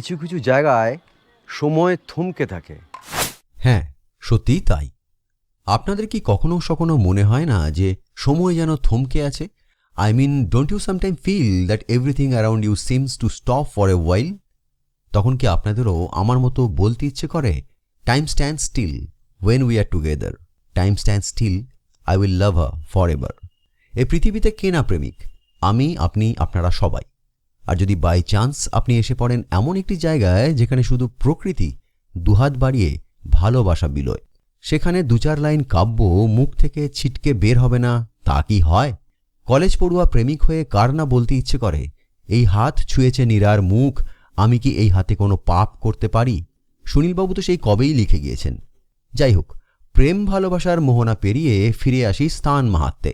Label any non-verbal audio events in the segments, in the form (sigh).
কিছু কিছু জায়গায় সময় থমকে থাকে। হ্যাঁ সত্যিই তাই। আপনাদের কি কখনো সখনো মনে হয় না যে সময় যেন থমকে আছে? I mean don't you sometime feel that everything around you seems to stop for a while তখন কি আপনাদেরও আমার মতো বলতে ইচ্ছে করে? Time stand still when we are together time stand still I will love her forever এই পৃথিবীতে কে না প্রেমিক? আমি, আপনি, আপনারা সবাই। আর যদি বাই চান্স আপনি এসে পড়েন এমন একটি জায়গায় যেখানে শুধু প্রকৃতি, দুহাত বাড়িয়ে ভালোবাসা বিলয়, সেখানে দু চার লাইন কাব্য মুখ থেকে ছিটকে বের হবে না, তা কি হয়? কলেজ পড়ুয়া প্রেমিক হয়ে কার না বলতে ইচ্ছে করে, এই হাত ছুঁয়েছে নীরার মুখ, আমি কি এই হাতে কোনো পাপ করতে পারি? সুনীলবাবু তো সেই কবেই লিখে গিয়েছেন। যাই হোক, প্রেম ভালোবাসার মোহনা পেরিয়ে ফিরে আসি স্থান মাহাত্মে।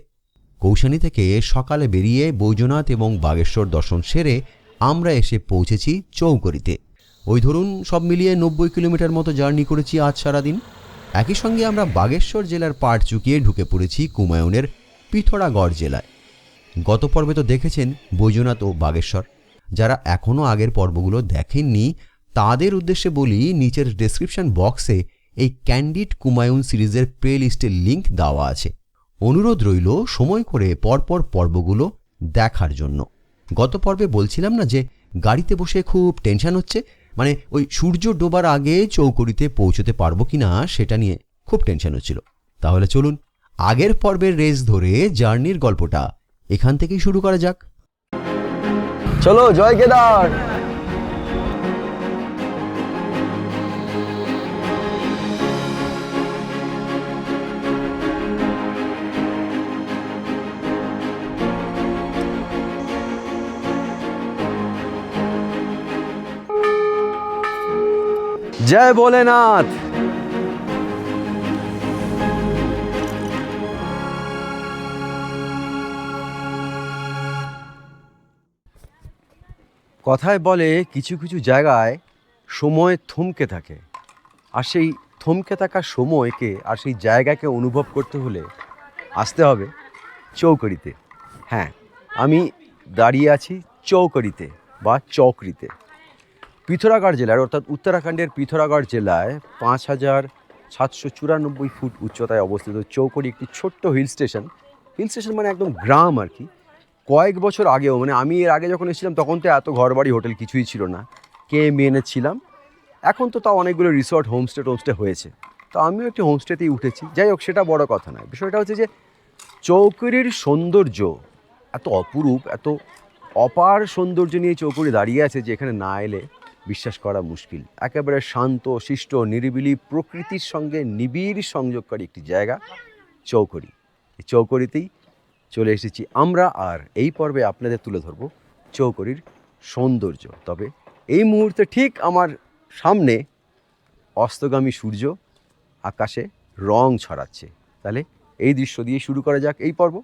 কৌশানী থেকে সকালে বেরিয়ে বৈজনাথ এবং বাগেশ্বর দর্শন সেরে আমরা এসে পৌঁছেছি চৌকরিতে ওই ধরুন, সব মিলিয়ে নব্বই কিলোমিটার মতো জার্নি করেছি আজ সারাদিন। একই সঙ্গে আমরা বাগেশ্বর জেলার পাট চুকিয়ে ঢুকে পড়েছি কুমায়ুনের পিথোরাগড় জেলায়। গত পর্বে তো দেখেছেন বৈজনাথ ও বাগেশ্বর। যারা এখনও আগের পর্বগুলো দেখেননি, তাদের উদ্দেশ্যে বলি, নিচের ডেসক্রিপশন বক্সে এই ক্যান্ডিড কুমায়ুন সিরিজের প্লে লিস্টের লিঙ্ক দেওয়া আছে। অনুরোধ রইল সময় করে পরপর পর্বগুলো দেখার জন্য। গত পর্বে বলছিলাম না যে গাড়িতে বসে খুব টেনশন হচ্ছে? মানে ওই সূর্য ডোবার আগে চৌকড়িতে পৌঁছতে পারব কি না সেটা নিয়ে খুব টেনশন হচ্ছিল। তাহলে চলুন, আগের পর্বের রেস ধরে জার্নির গল্পটা এখান থেকেই শুরু করা যাক। চলো, জয় কেদার! জয় ভোলেনাথ। কথায় বলে কিছু কিছু জায়গায় সময় থমকে থাকে। আর সেই থমকে থাকা সময়কে আর সেই জায়গাকে অনুভব করতে হলে আসতে হবে চৌকড়িতে। হ্যাঁ আমি দাঁড়িয়ে আছি চৌকড়িতে বা চৌকড়িতে পিথোরাগড় জেলার, অর্থাৎ উত্তরাখণ্ডের পিথোরাগড় জেলায় পাঁচ হাজার সাতশো চুরানব্বই ফুট উচ্চতায় অবস্থিত চৌকড়ি একটি ছোট্ট হিল স্টেশন হিল স্টেশন মানে একদম গ্রাম আর কি। কয়েক বছর আগেও মানে আমি এর আগে যখন এসেছিলাম, তখন তো এত ঘরবাড়ি, হোটেল কিছুই ছিল না। কে মেনে ছিলাম? এখন তো তাও অনেকগুলো রিসর্ট হোমস্টে টোমস্টে হয়েছে। তো আমিও একটি হোমস্টেতেই উঠেছি। যাই হোক, সেটা বড় কথা নয়। বিষয়টা হচ্ছে যে চৌকুরির সৌন্দর্য এত অপরূপ, এত অপার সৌন্দর্য নিয়ে চৌকুরি দাঁড়িয়ে আছে যে এখানে না এলে বিশ্বাস করা মুশকিল। একেবারে শান্ত, শিষ্ট, নিরিবিলি, প্রকৃতির সঙ্গে নিবিড় সংযোগকারী একটি জায়গা, চৌকড়ি। এই চৌকড়িতেই চলে এসেছি আমরা আর এই পর্বে আপনাদের তুলে ধরব চৌকড়ির সৌন্দর্য। তবে এই মুহূর্তে ঠিক আমার সামনে অস্তগামী সূর্য আকাশে রং ছড়াচ্ছে। তাহলে এই দৃশ্য দিয়ে শুরু করা যাক এই পর্ব।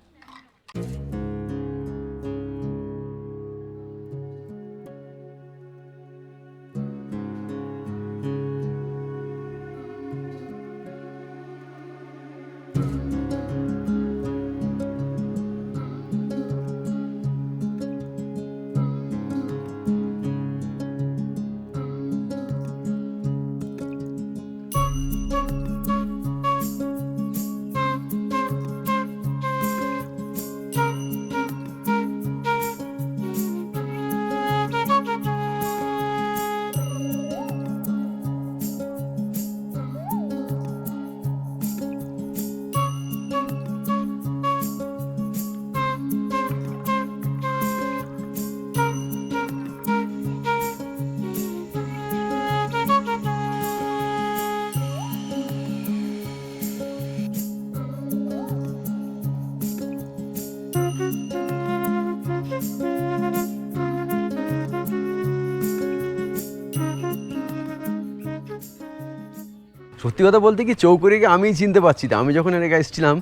সত্যি কথা বলতে কি চৌকড়িকে আমি চিনতে পারছি না। আমি যখন আগে এসেছিলাম,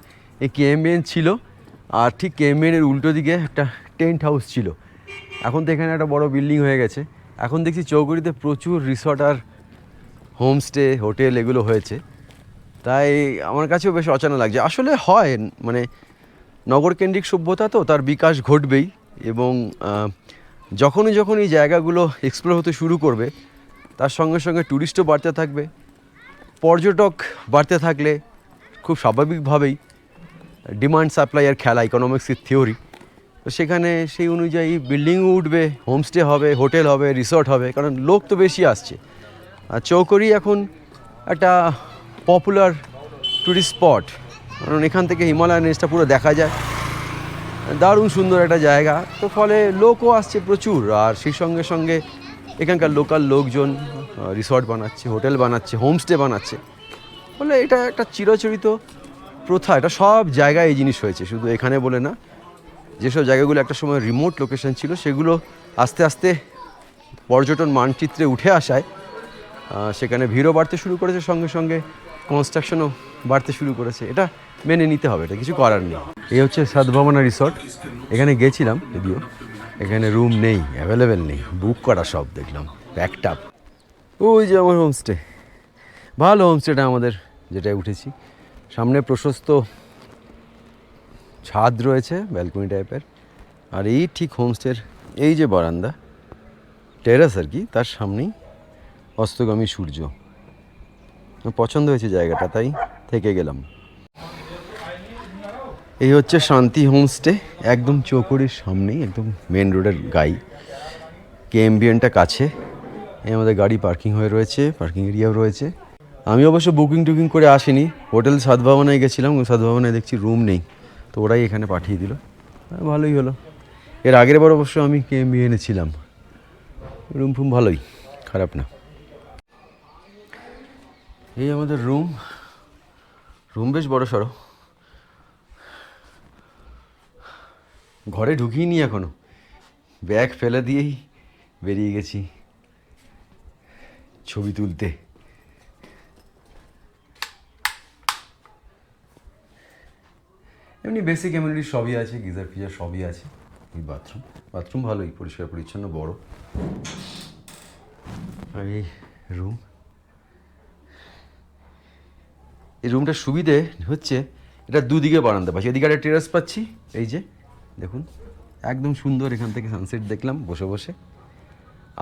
এই কেএমবিএন ছিল, আর ঠিক কেএমবিএন এর উল্টো দিকে একটা টেন্ট হাউস ছিল। এখন তো এখানে একটা বড় বিল্ডিং হয়ে গেছে। এখন দেখছি চৌকড়িতে প্রচুর রিসর্ট আর হোমস্টে হোটেল এগুলো হয়েছে। তাই আমার কাছেও বেশ অচানা লাগছে। আসলে হয় মানে নগরকেন্দ্রিক সভ্যতা তো, তার বিকাশ ঘটবেই, এবং যখনই যখন এই জায়গাগুলো এক্সপ্লোর হতে শুরু করবে, তার সঙ্গে সঙ্গে ট্যুরিস্টও বাড়তে থাকবে। পর্যটক বাড়তে থাকলে খুব স্বাভাবিকভাবেই ডিমান্ড সাপ্লাইয়ের খেলা ইকোনমিক্সের থিওরি তো সেখানে সেই অনুযায়ী বিল্ডিংও উঠবে হোমস্টে হবে হোটেল হবে রিসর্ট হবে, কারণ লোক তো বেশি আসছে। আর চৌকরি এখন একটা পপুলার ট্যুরিস্ট স্পট কারণ এখান থেকে হিমালয়ান রেঞ্জটা পুরো দেখা যায়। দারুণ সুন্দর একটা জায়গা। তো ফলে লোকও আসছে প্রচুর। আর সেই সঙ্গে সঙ্গে এখানকার লোকাল লোকজন রিসর্ট বানাচ্ছে হোটেল বানাচ্ছে হোমস্টে বানাচ্ছে। ফলে এটা একটা চিরচরিত প্রথা, এটা সব জায়গায় এই জিনিস হয়েছে। শুধু এখানে বলে না, যেসব জায়গাগুলো একটা সময় রিমোট লোকেশন ছিল, সেগুলো আস্তে আস্তে পর্যটন মানচিত্রে উঠে আসায় সেখানে ভিড়ও বাড়তে শুরু করেছে, সঙ্গে সঙ্গে কনস্ট্রাকশনও বাড়তে শুরু করেছে। এটা মেনে নিতে হবে, এটা কিছু করার নেই। এই হচ্ছে সাদভাবনা রিসর্ট এখানে গেছিলাম, যদিও। এখানে রুম নেই অ্যাভেলেবেল নেই। বুক করা সব দেখলাম প্যাকড আপ ওই যে আমার হোমস্টে ভালো হোমস্টেটা আমাদের, যেটায় উঠেছি। সামনে প্রশস্ত ছাদ রয়েছে ব্যালকনি টাইপের আর এই ঠিক হোমস্টের এই যে বারান্দা টেরাস আর কি, তার সামনেই অস্তগামী সূর্য। পছন্দ হয়েছে জায়গাটা, তাই থেকে গেলাম। এই হচ্ছে শান্তি হোমস্টে একদম চৌকড়ির সামনেই, একদম মেন রোডের গাই। কেএমবিএনটা কাছে এই আমাদের গাড়ি পার্কিং হয়ে রয়েছে, পার্কিং এরিয়াও রয়েছে। আমি অবশ্য বুকিং টুকিং করে আসিনি। হোটেল সাদভাবনায় গেছিলাম সাদভাবনায় দেখছি রুম নেই। তো ওরাই এখানে পাঠিয়ে দিল। ভালোই হলো। এর আগের বার অবশ্য আমি কেএমবিএনে এনেছিলাম রুম ফুম ভালোই, খারাপ না। এই আমাদের রুম। রুম বেশ বড় সড়ো। ঘরে ঢুকিনি এখনও। ব্যাগ ফেলে দিয়েই বেরিয়ে গেছি। ছবি তুলতে। এমনি বেসিক এমনিটি সবই আছে, গিজার ফিজার সবই আছে। এই বাথরুম বাথরুম ভালোই, পরিষ্কার, পরিচ্ছন্ন, বড়। এই রুম এই রুমটার সুবিধে হচ্ছে, এটা দুদিকে বারান্দা পাচ্ছি। এদিকে একটা টেরাস পাচ্ছি, এই যে, দেখুন। একদম সুন্দর এখান থেকে সানসেট দেখলাম, বসে বসে।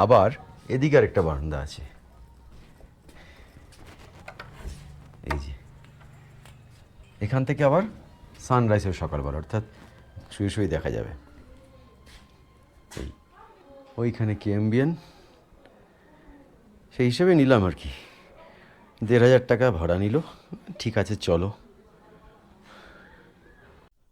আবার এদিকে আর একটা বারান্দা আছে এই যে এখান থেকে আবার সানরাইজ হয় সকালবেলা অর্থাৎ শুয়ে শুয়ে দেখা যাবে। এই ওইখানে কেএমবিএন সেই হিসেবে নিলাম আর কি। দেড় হাজার টাকা ভাড়া নিল। ঠিক আছে চলো।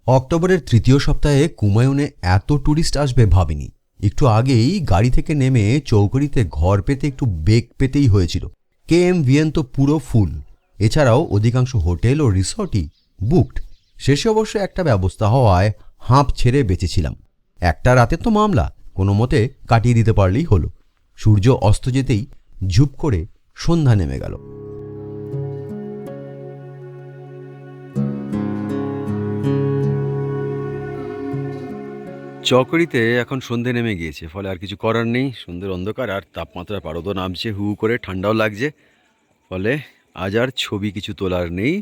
অক্টোবরের তৃতীয় সপ্তাহে কুমায়ুনে এত ট্যুরিস্ট আসবে ভাবিনি। একটু আগেই গাড়ি থেকে নেমে চৌকড়িতে ঘর পেতে একটু বেগ পেতেই হয়েছিল। কে এম ভিএন তো পুরো ফুল। এছাড়াও অধিকাংশ হোটেল ও রিসর্টই বুকড শেষে অবশ্য একটা ব্যবস্থা হওয়ায় হাঁপ ছেড়ে বেঁচেছিলাম। একটা রাতে তো মামলা, কোনো মতে কাটিয়ে দিতে পারলেই হলো। সূর্য অস্ত যেতেই ঝুপ করে সন্ধ্যা নেমে গেল। চকরিতে এখন সন্ধে নেমে গিয়েছে, ফলে আর কিছু করার নেই। সুন্দর অন্ধকার আর তাপমাত্রা পারদও নামছে হু করে ঠান্ডাও লাগছে। ফলে আজ আর ছবি কিছু তোলার নেই।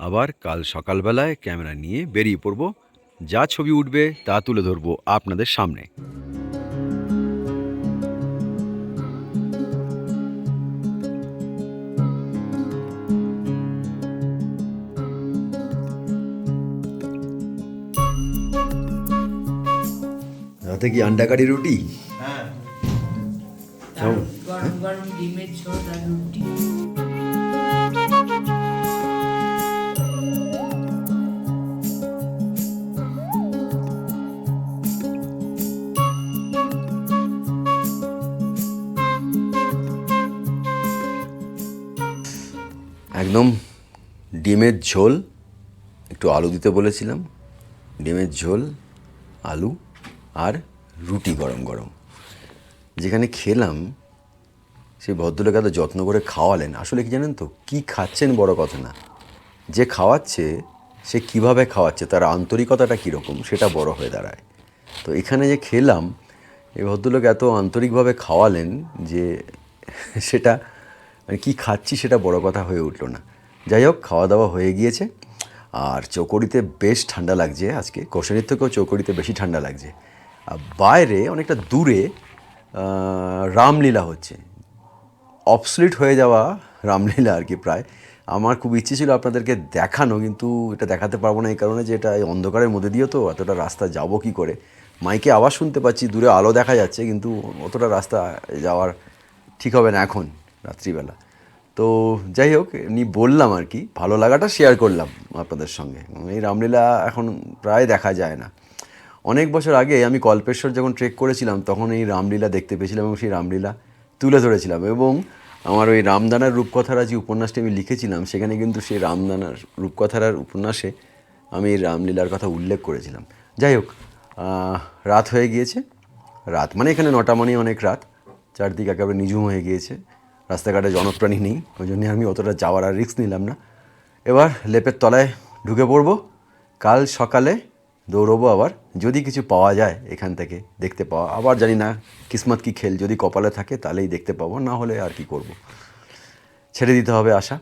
আবার কাল সকালবেলায় ক্যামেরা নিয়ে বেরিয়ে পড়ব। যা ছবি উঠবে তা তুলে ধরবো আপনাদের সামনে। রাতে কি আন্ডা কারি রুটি কেমন? গরম গরম ডিমের আর রুটি। একদম ডিমের ঝোল, একটু আলু দিতে বলেছিলাম, ডিমের ঝোল, আলু আর রুটি গরম গরম। যেখানে খেলাম সেই ভদ্রলোক এত যত্ন করে খাওয়ালেন, আসলে কি জানেন তো, কি খাচ্ছেন বড় কথা না। যে খাওয়াচ্ছে, সে কীভাবে খাওয়াচ্ছে, তার আন্তরিকতাটা কীরকম, সেটা বড় হয়ে দাঁড়ায়। তো এখানে যে খেলাম এই ভদ্রলোক এত আন্তরিকভাবে খাওয়ালেন যে, সেটা মানে কী খাচ্ছি সেটা বড় কথা হয়ে উঠল না। যাই হোক খাওয়া দাওয়া হয়ে গিয়েছে। আর চৌকড়িতে বেশ ঠান্ডা লাগছে আজকে। কোশানির থেকেও চৌকড়িতে বেশি ঠান্ডা লাগছে। আর বাইরে অনেকটা দূরে রামলীলা হচ্ছে। অবসলিট হয়ে যাওয়া রামলীলা আর কি প্রায়। আমার খুব ইচ্ছে ছিল আপনাদেরকে দেখানো, কিন্তু এটা দেখাতে পারব না এই কারণে যে এটা এই অন্ধকারের মধ্যে দিয়ে তো এতটা রাস্তা যাব কি করে? মাইকে আওয়াজ শুনতে পাচ্ছি, দূরে আলো দেখা যাচ্ছে, কিন্তু অতটা রাস্তা যাওয়ার ঠিক হবে না এখন। রাত্রিবেলা। তো যাই হোক, এমনি বললাম আর কি, ভালো লাগাটা শেয়ার করলাম আপনাদের সঙ্গে। এই রামলীলা এখন প্রায় দেখা যায় না। অনেক বছর আগে আমি কল্পেশ্বর যখন ট্রেক করেছিলাম, তখন এই রামলীলা দেখতে পেয়েছিলাম এবং সেই রামলীলা তুলে ধরেছিলাম। এবং আমার ওই রামদানার রূপকথারা যে উপন্যাসটি আমি লিখেছিলাম, সেখানে কিন্তু সেই রামদানার রূপকথারার উপন্যাসে আমি এই রামলীলার কথা উল্লেখ করেছিলাম। যাই হোক রাত হয়ে গিয়েছে। রাত মানে এখানে নটা মানে অনেক রাত। চারদিক একেবারে নিঝুম হয়ে গিয়েছে। রাস্তাঘাটে জনপ্রাণী নেই, ওই জন্য আমি অতটা যাওয়ার আর রিস্ক নিলাম না। এবার লেপের তলায় ঢুকে পড়ব। কাল সকালে দৌড়বো আবার, যদি কিছু পাওয়া যায় এখান থেকে দেখতে পাওয়া। আবার জানি না কিসমত কি খেল, যদি কপালে থাকে তাহলেই দেখতে পাবো, না হলে আর কি করব। ছেড়ে দিতে হবে আশা।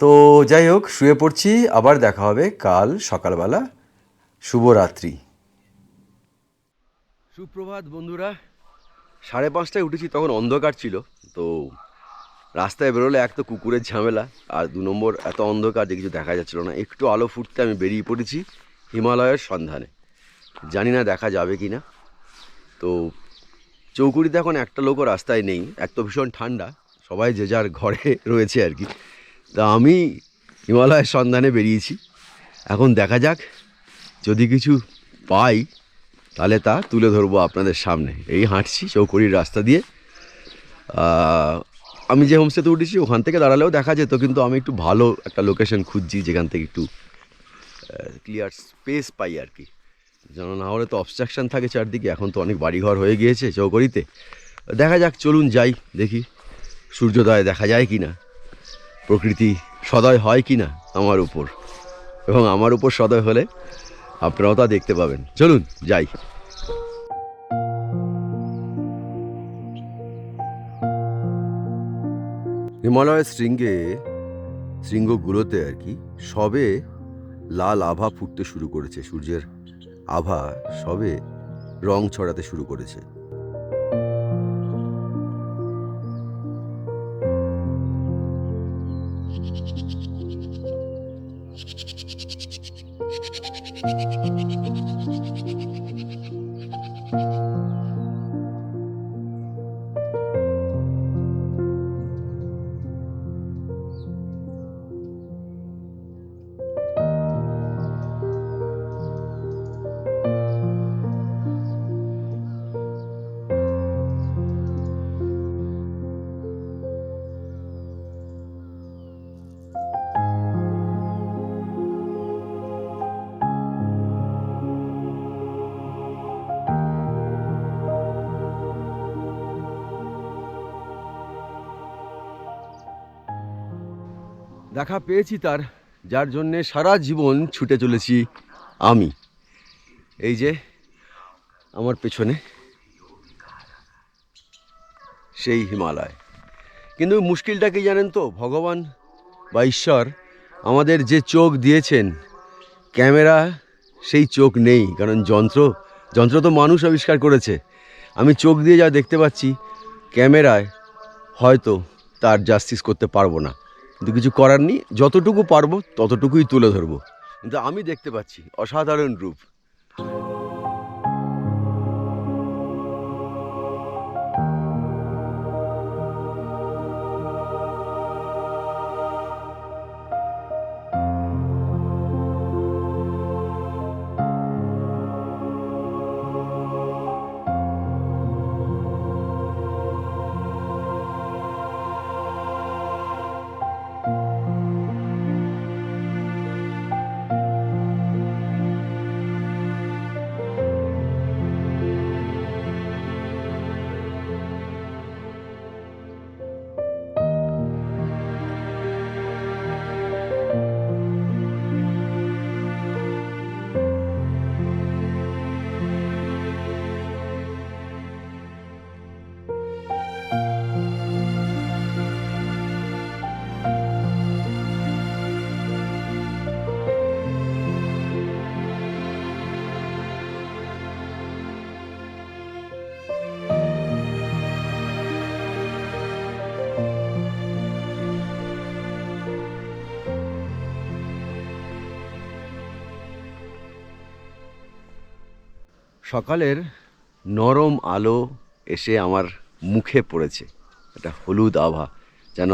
তো যাই হোক, শুয়ে পড়ছি, আবার দেখা হবে কাল সকালবেলা। শুভরাত্রি। সুপ্রভাত বন্ধুরা, সাড়ে পাঁচটায় উঠেছি, তখন অন্ধকার ছিল, তো রাস্তায় বেরোলে এক তো কুকুরের ঝামেলা, আর দু নম্বর এত অন্ধকার যে কিছু দেখা যাচ্ছিল না। একটু আলো ফুটতে আমি বেরিয়ে পড়েছি হিমালয়ের সন্ধানে। জানি না দেখা যাবে কি না। তো চৌকুড়িতে এখন একটা লোকও রাস্তায় নেই, এক তো ভীষণ ঠান্ডা, সবাই যে যার ঘরে (laughs) রয়েছে আর কি। তা আমি হিমালয়ের সন্ধানে বেরিয়েছি। এখন দেখা যাক, যদি কিছু পাই, তাহলে তা তুলে ধরবো আপনাদের সামনে। এই হাঁটছি চৌকুড়ির রাস্তা দিয়ে। আমি যে হোমস্টেতে উঠেছি, ওখান থেকে দাঁড়ালেও দেখা যেত, কিন্তু আমি একটু ভালো একটা লোকেশন খুঁজছি, যেখান থেকে একটু ক্লিয়ার স্পেস পাই আর কি। যেন না হলে তো অবস্ট্রাকশন থাকে চারদিকে, এখন তো অনেক বাড়িঘর হয়ে গিয়েছে চৌকড়িতে। দেখা যাক, চলুন যাই, দেখি সূর্যোদয় দেখা যায় কি না প্রকৃতি সদয় হয় কি না আমার উপর। এবং আমার উপর সদয় হলে আপনারাও তা দেখতে পাবেন। চলুন, যাই। হিমালয়ের শৃঙ্গে, শৃঙ্গগুলোতে আর কি, সবে লাল আভা ফুটতে শুরু করেছে, সূর্যের আভা সবে রং ছড়াতে শুরু করেছে। দেখা পেয়েছি তার, যার জন্যে সারা জীবন ছুটে চলেছি আমি। এই যে, আমার পেছনে সেই হিমালয়। কিন্তু মুশকিলটা কি জানেন তো? ভগবান বা ঈশ্বর আমাদের যে চোখ দিয়েছেন, ক্যামেরা সেই চোখ নেই, কারণ যন্ত্র যন্ত্র তো মানুষ আবিষ্কার করেছে। আমি চোখ দিয়ে যা দেখতে পাচ্ছি, ক্যামেরায় হয়তো তার জাস্টিস করতে পারব না। কিন্তু কিছু করার নেই। যতটুকু পারব, ততটুকুই তুলে ধরবো। কিন্তু আমি দেখতে পাচ্ছি, অসাধারণ রূপ। সকালের নরম আলো এসে আমার মুখে পড়েছে। একটা হলুদ আভা যেন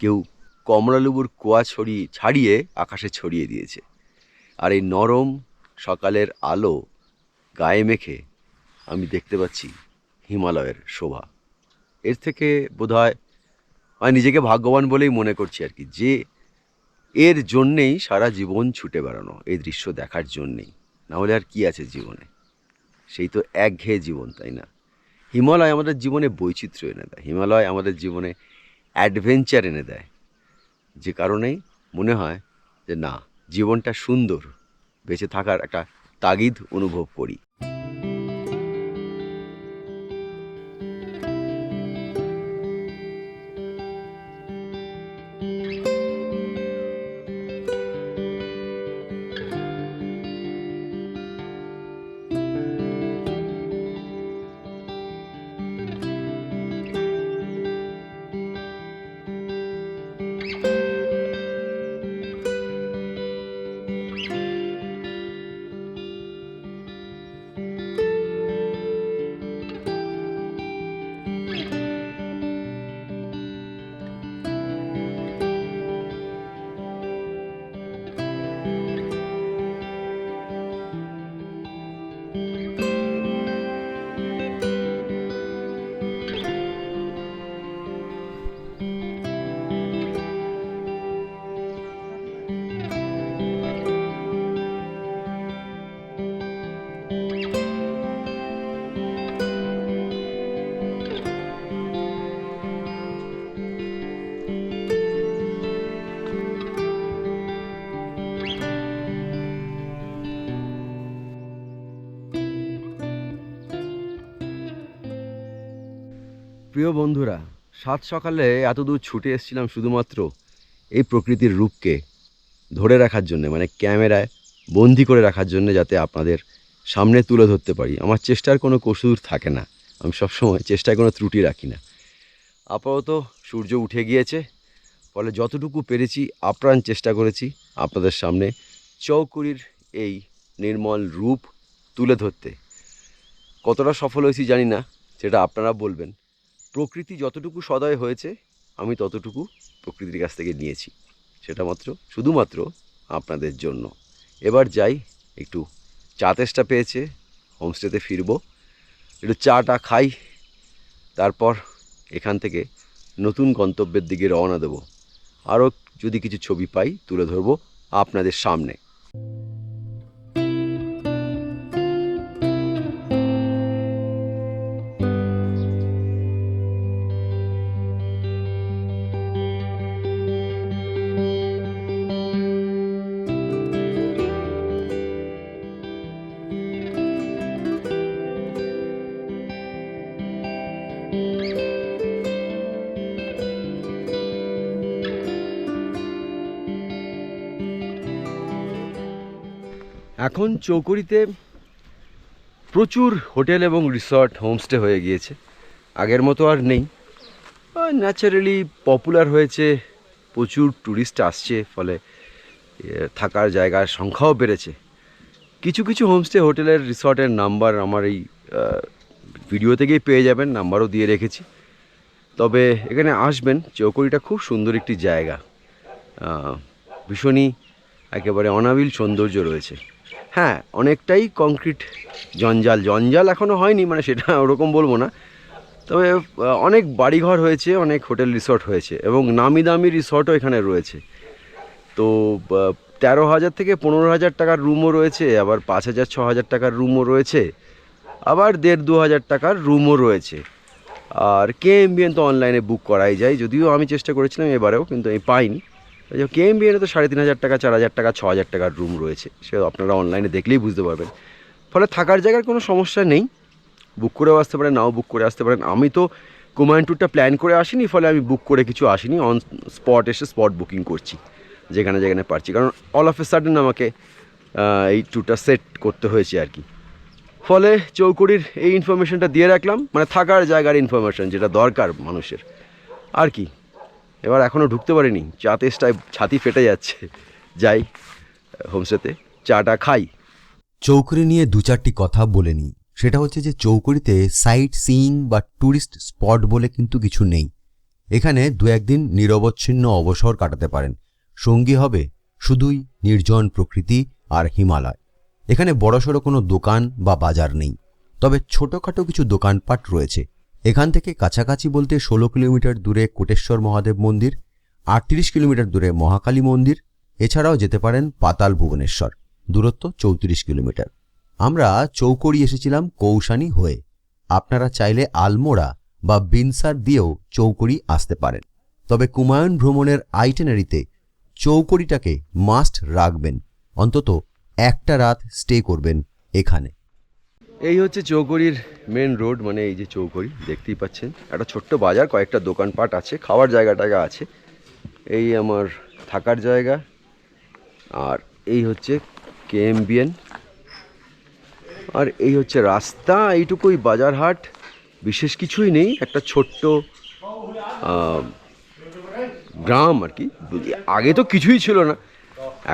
কেউ কমলালেবুর কোয়া ছড়িয়ে ছাড়িয়ে আকাশে ছড়িয়ে দিয়েছে। আর এই নরম সকালের আলো গায়ে মেখে আমি দেখতে পাচ্ছি হিমালয়ের শোভা। এর থেকে বোধহয় আমি নিজেকে ভাগ্যবান বলেই মনে করছি আর কি, যে এর জন্যেই সারা জীবন ছুটে বেড়ানো, এই দৃশ্য দেখার জন্যেই। নাহলে আর কি আছে জীবনে? সেই তো একঘেয়ে জীবন, তাই না? হিমালয় আমাদের জীবনে বৈচিত্র্য এনে দেয়। হিমালয় আমাদের জীবনে অ্যাডভেঞ্চার এনে দেয়। যে কারণেই মনে হয় যে না, জীবনটা সুন্দর, বেঁচে থাকার একটা তাগিদ অনুভব করি। প্রিয় বন্ধুরা, সাত সকালে এত দূর ছুটে এসেছিলাম শুধুমাত্র এই প্রকৃতির রূপকে ধরে রাখার জন্য মানে ক্যামেরায় বন্দি করে রাখার জন্য যাতে আপনাদের সামনে তুলে ধরতে পারি। আমার চেষ্টার কোনো কসুর থাকে না। আমি সবসময় চেষ্টায় কোনো ত্রুটি রাখি না। আপাতত সূর্য উঠে গিয়েছে, ফলে যতটুকু পেরেছি আপ্রাণ চেষ্টা করেছি আপনাদের সামনে চৌকুরির এই নির্মল রূপ তুলে ধরতে। কতটা সফল হয়েছি জানি না, সেটা আপনারা বলবেন। প্রকৃতি যতটুকু সদয় হয়েছে, আমি ততটুকু প্রকৃতির কাছ থেকে নিয়েছি। সেটা মাত্র, শুধুমাত্র আপনাদের জন্য। এবার যাই, একটু চা তেষ্টা পেয়েছে, হোমস্টেতে ফিরবো। একটু চাটা খাই, তারপর এখান থেকে নতুন গন্তব্যের দিকে রওনা দেব। আরও যদি কিছু ছবি পাই, তুলে ধরবো আপনাদের সামনে। এখন চৌকুড়িতে প্রচুর হোটেল এবং রিসর্ট হোমস্টে হয়ে গিয়েছে। আগের মতো আর নেই। ন্যাচারালি পপুলার হয়েছে, প্রচুর ট্যুরিস্ট আসছে, ফলে থাকার জায়গার সংখ্যাও বেড়েছে। কিছু কিছু হোমস্টে হোটেলের রিসর্টের নাম্বার আমার এই ভিডিও থেকেই পেয়ে যাবেন, নাম্বারও দিয়ে রেখেছি। তবে এখানে আসবেন, চৌকুড়িটা খুব সুন্দর একটি জায়গা। ভীষণই একেবারে অনাবিল সৌন্দর্য রয়েছে। হ্যাঁ অনেকটাই কংক্রিট জঞ্জাল। জঞ্জাল এখনও হয়নি মানে সেটা ওরকম বলব না। তবে অনেক বাড়িঘর হয়েছে, অনেক হোটেল রিসর্ট হয়েছে, এবং নামি দামি রিসর্টও এখানে রয়েছে। তো তেরো হাজার থেকে পনেরো হাজার টাকার রুমও রয়েছে, আবার পাঁচ হাজার, ছ হাজার টাকার রুমও রয়েছে, আবার দেড় দু হাজার টাকার রুমও রয়েছে। আর কে এমবিএন তো অনলাইনে বুক করাই যায়, যদিও আমি চেষ্টা করেছিলাম এবারেও, কিন্তু আমি পাইনি। কে এমবিএনে তো সাড়ে তিন হাজার টাকা, চার হাজার টাকা, ছ হাজার টাকার রুম রয়েছে। সে আপনারা অনলাইনে দেখলেই বুঝতে পারবেন। ফলে থাকার জায়গার কোনো সমস্যা নেই। বুক করেও আসতে পারেন, নাও বুক করে আসতে পারেন। আমি তো কুমায়ুন ট্যুরটা প্ল্যান করে আসিনি, ফলে আমি বুক করে কিছু আসিনি। অন স্পট এসে স্পট বুকিং করছি, যেখানে যেখানে পারছি। কারণ অল অফ এ সাডেন আমাকে এই ট্যুরটা সেট করতে হয়েছে আর কি। ফলে চৌকুড়ির এই ইনফরমেশনটা দিয়ে রাখলাম। মানে থাকার জায়গার ইনফরমেশন যেটা দরকার মানুষের। আর কি এবার এখনও ঢুকতে পারিনি। চা তেষ্টায় ছাতি ফেটে যাচ্ছে। যাই, হোমস্টেতে চাটা খাই। চৌকড়ি নিয়ে দু চারটি কথা বলে নিই। সেটা হচ্ছে যে চৌকড়িতে সাইট সিইং বা ট্যুরিস্ট স্পট বলে কিন্তু কিছু নেই। এখানে দু একদিন নিরবচ্ছিন্ন অবসর কাটাতে পারেন। সঙ্গী হবে শুধুই নির্জন প্রকৃতি আর হিমালয়। এখানে বড়সড় কোনো দোকান বা বাজার নেই। তবে ছোটোখাটো কিছু দোকানপাট রয়েছে। এখান থেকে কাছাকাছি বলতে ষোলো কিলোমিটার দূরে কোটেশ্বর মহাদেব মন্দির, আটত্রিশ কিলোমিটার দূরে মহাকালী মন্দির, এছাড়াও যেতে পারেন পাতাল ভুবনেশ্বর, দূরত্ব চৌত্রিশ কিলোমিটার। আমরা চৌকড়ি এসেছিলাম কৌশানি হয়ে। আপনারা চাইলে আলমোড়া বা বিনসার দিয়েও চৌকড়ি আসতে পারেন। তবে কুমায়ুন ভ্রমণের আইটেনারিতে চৌকড়িটাকে মাস্ট রাখবেন। অন্তত একটা রাত স্টে করবেন এখানে। এই হচ্ছে চৌকড়ির মেন রোড মানে এই যে চৌকড়ি দেখতেই পাচ্ছেন। একটা ছোট্ট বাজার, কয়েকটা দোকানপাট আছে, খাওয়ার জায়গা টায়গা আছে। এই আমার থাকার জায়গা, আর এই হচ্ছে কেএমবিএন আর এই হচ্ছে রাস্তা, এইটুকুই বাজার হাট। বিশেষ কিছুই নেই, একটা ছোট্ট গ্রাম আর কি। আগে তো কিছুই ছিল না,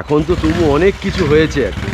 এখন তো তবু অনেক কিছু হয়েছে আর কি।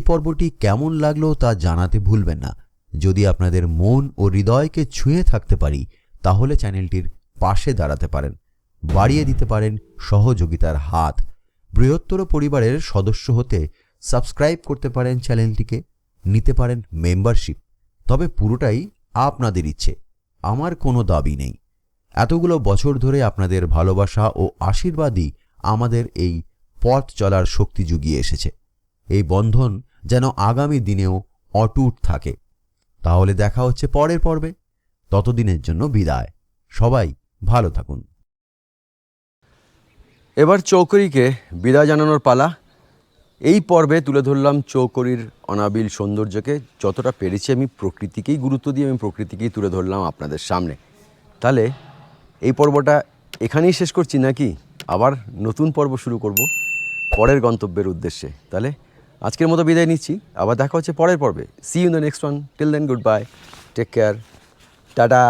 এই পর্বটি কেমন লাগল তা জানাতে ভুলবেন না। যদি আপনাদের মন ও হৃদয়কে ছুঁয়ে থাকতে পারি, তাহলে চ্যানেলটির পাশে দাঁড়াতে পারেন। বাড়িয়ে দিতে পারেন সহযোগিতার হাত। বৃহত্তর পরিবারের সদস্য হতে সাবস্ক্রাইব করতে পারেন চ্যানেলটিকে, নিতে পারেন মেম্বারশিপ। তবে পুরোটাই আপনাদের ইচ্ছে। আমার কোনো দাবি নেই। এতগুলো বছর ধরে আপনাদের ভালোবাসা ও আশীর্বাদই আমাদের এই পথ চলার শক্তি জুগিয়ে এসেছে। এই বন্ধন যেন আগামী দিনেও অটুট থাকে। তাহলে দেখা হচ্ছে পরের পর্বে। ততদিনের জন্য বিদায়। সবাই ভালো থাকুন। এবার চৌকরিকে বিদায় জানানোর পালা। এই পর্বে তুলে ধরলাম চৌকরির অনাবিল সৌন্দর্যকে। যতটা পেরেছি আমি প্রকৃতিকেই গুরুত্ব দিয়ে আমি প্রকৃতিকেই তুলে ধরলাম আপনাদের সামনে। তাহলে এই পর্বটা এখানেই শেষ করছি নাকি? আবার নতুন পর্ব শুরু করব। পরের গন্তব্যের উদ্দেশ্যে। তাহলে আজকের মতো বিদায় নিচ্ছি। আবার দেখা হচ্ছে পরের পর্বে। See you the next one till then goodbye take care tata